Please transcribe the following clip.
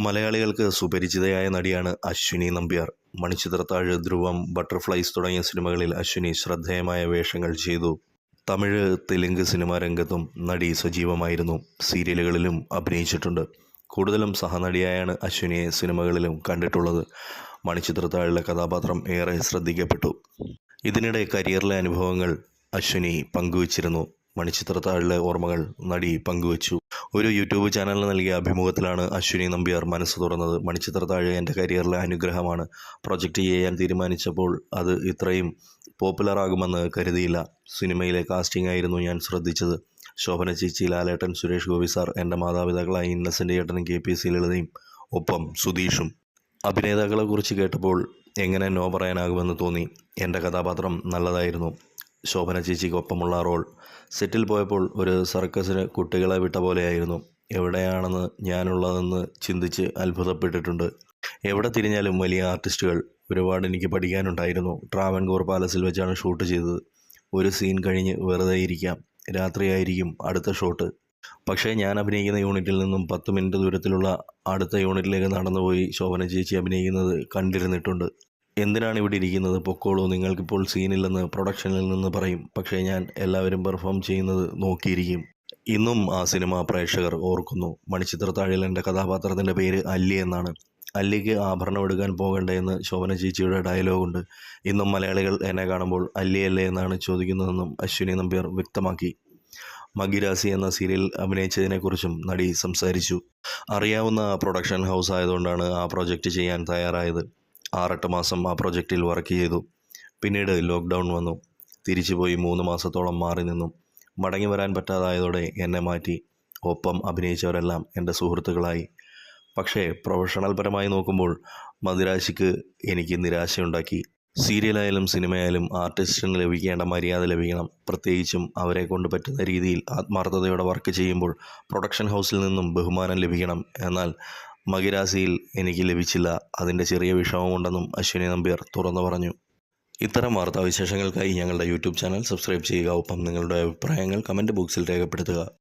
മലയാളികൾക്ക് സുപരിചിതയായ നടിയാണ് അശ്വിനി നമ്പ്യാർ. മണിച്ചിത്രത്താഴ് ധ്രുവം ബട്ടർഫ്ലൈസ് തുടങ്ങിയ സിനിമകളിൽ അശ്വിനി ശ്രദ്ധേയമായ വേഷങ്ങൾ ചെയ്തു. തമിഴ് തെലുങ്ക് സിനിമാ രംഗത്തും നടി സജീവമായിരുന്നു. സീരിയലുകളിലും അഭിനയിച്ചിട്ടുണ്ട്. കൂടുതലും സഹനടിയായാണ് അശ്വിനിയെ സിനിമകളിലും കണ്ടിട്ടുള്ളത്. മണിച്ചിത്രത്താഴിലെ കഥാപാത്രം ഏറെ ശ്രദ്ധിക്കപ്പെട്ടു. ഇതിനിടെ കരിയറിലെ അനുഭവങ്ങൾ അശ്വിനി പങ്കുവച്ചിരുന്നു. മണിച്ചിത്രത്താഴിലെ ഓർമ്മകൾ നടി പങ്കുവച്ചു. ഒരു യൂട്യൂബ് ചാനലിന് നൽകിയ അഭിമുഖത്തിലാണ് അശ്വിനി നമ്പ്യാർ മനസ്സ് തുറന്നത്. മണിച്ചിത്രത്താഴ് എന്റെ കരിയറിലെ അനുഗ്രഹമാണ്. പ്രൊജക്റ്റ് ചെയ്യാൻ തീരുമാനിച്ചപ്പോൾ അത് ഇത്രയും പോപ്പുലറാകുമെന്ന് കരുതിയില്ല. സിനിമയിലെ കാസ്റ്റിംഗ് ആയിരുന്നു ഞാൻ ശ്രദ്ധിച്ചത്. ശോഭന ചേച്ചി ലാലേട്ടൻ സുരേഷ് ഗോപി സാർ എന്റെ മാതാപിതാക്കളായ ഇന്നസെന്റ് ഏട്ടനും കെ പി സി ലളിതയും ഒപ്പം സുധീഷും. അഭിനേതാക്കളെക്കുറിച്ച് കേട്ടപ്പോൾ എങ്ങനെ നോ പറയാനാകുമെന്ന് തോന്നി. എന്റെ കഥാപാത്രം നല്ലതായിരുന്നു. ശോഭന ചേച്ചിക്കൊപ്പമുള്ള റോൾ. സെറ്റിൽ പോയപ്പോൾ ഒരു സർക്കസിന് കുട്ടികളെ വിട്ട പോലെയായിരുന്നു. എവിടെയാണെന്ന് ഞാനുള്ളതെന്ന് ചിന്തിച്ച് അത്ഭുതപ്പെട്ടിട്ടുണ്ട്. എവിടെ തിരിഞ്ഞാലും വലിയ ആർട്ടിസ്റ്റുകൾ. ഒരുപാട് എനിക്ക് പഠിക്കാനുണ്ടായിരുന്നു. ട്രാവൻകൂർ പാലസിൽ വെച്ചാണ് ഷൂട്ട് ചെയ്തത്. ഒരു സീൻ കഴിഞ്ഞ് വെറുതെ ഇരിക്കാം. രാത്രിയായിരിക്കും അടുത്ത ഷോട്ട്. പക്ഷേ ഞാൻ അഭിനയിക്കുന്ന യൂണിറ്റിൽ നിന്നും പത്ത് മിനിറ്റ് ദൂരത്തിലുള്ള അടുത്ത യൂണിറ്റിലേക്ക് നടന്നുപോയി ശോഭന ചേച്ചി അഭിനയിക്കുന്നത് കണ്ടിരുന്നിട്ടുണ്ട്. എന്തിനാണ് ഇവിടെ ഇരിക്കുന്നത്? പൊക്കോളൂ നിങ്ങൾക്കിപ്പോൾ സീനില്ലെന്ന് പ്രൊഡക്ഷനിൽ നിന്ന് പറയും. പക്ഷേ ഞാൻ എല്ലാവരും പെർഫോം ചെയ്യുന്നത് നോക്കിയിരിക്കും. ഇന്നും ആ സിനിമ പ്രേക്ഷകർ ഓർക്കുന്നു. മണിച്ചിത്രത്താഴിൽ എന്റെ കഥാപാത്രത്തിന്റെ പേര് അല്ലി എന്നാണ്. അല്ലിക്ക് ആഭരണം എടുക്കാൻ പോകണ്ടേ എന്ന് ശോഭന ചേച്ചിയുടെ ഡയലോഗുണ്ട് ഇന്നും മലയാളികൾ എന്നെ കാണുമ്പോൾ അല്ലിയല്ലേ എന്നാണ് ചോദിക്കുന്നതെന്നും അശ്വിനി നമ്പ്യാർ വ്യക്തമാക്കി. മഗിരാസി എന്ന സീരിയൽ അഭിനയിച്ചതിനെക്കുറിച്ചും നടി സംസാരിച്ചു. അറിയാവുന്ന പ്രൊഡക്ഷൻ ഹൗസ് ആയതുകൊണ്ടാണ് ആ പ്രോജക്റ്റ് ചെയ്യാൻ തയ്യാറായത്. ആറെട്ട് മാസം ആ പ്രൊജക്റ്റിൽ വർക്ക് ചെയ്തു. പിന്നീട് ലോക്ക്ഡൗൺ വന്നു. തിരിച്ചു പോയി മൂന്ന് മാസത്തോളം മാറി നിന്നു. മടങ്ങി വരാൻ പറ്റാതായതോടെ എന്നെ മാറ്റി. ഒപ്പം അഭിനയിച്ചവരെല്ലാം എന്റെ സുഹൃത്തുക്കളായി. പക്ഷേ പ്രൊഫഷണൽ പരമായി നോക്കുമ്പോൾ മദിരാശിക്ക് എനിക്ക് നിരാശയുണ്ടാക്കി. സീരിയലായാലും സിനിമയായാലും ആർട്ടിസ്റ്റിന് ലഭിക്കേണ്ട മര്യാദ ലഭിക്കണം. പ്രത്യേകിച്ചും അവരെ കൊണ്ട് പറ്റുന്ന രീതിയിൽ ആത്മാർത്ഥതയോടെ വർക്ക് ചെയ്യുമ്പോൾ പ്രൊഡക്ഷൻ ഹൗസിൽ നിന്നും ബഹുമാനം ലഭിക്കണം. എന്നാൽ മകിരാസിയിൽ എനിക്ക് ലഭിച്ചില്ല. അതിന്റെ ചെറിയ വിഷമമുണ്ടെന്നും അശ്വിനി നമ്പ്യാർ തുറന്നു പറഞ്ഞു. ഇത്തരം വാർത്താവിശേഷങ്ങൾക്കായി ഞങ്ങളുടെ യൂട്യൂബ് ചാനൽ സബ്സ്ക്രൈബ് ചെയ്യുക. ഒപ്പം നിങ്ങളുടെ അഭിപ്രായങ്ങൾ കമന്റ് ബോക്സിൽ രേഖപ്പെടുത്തുക.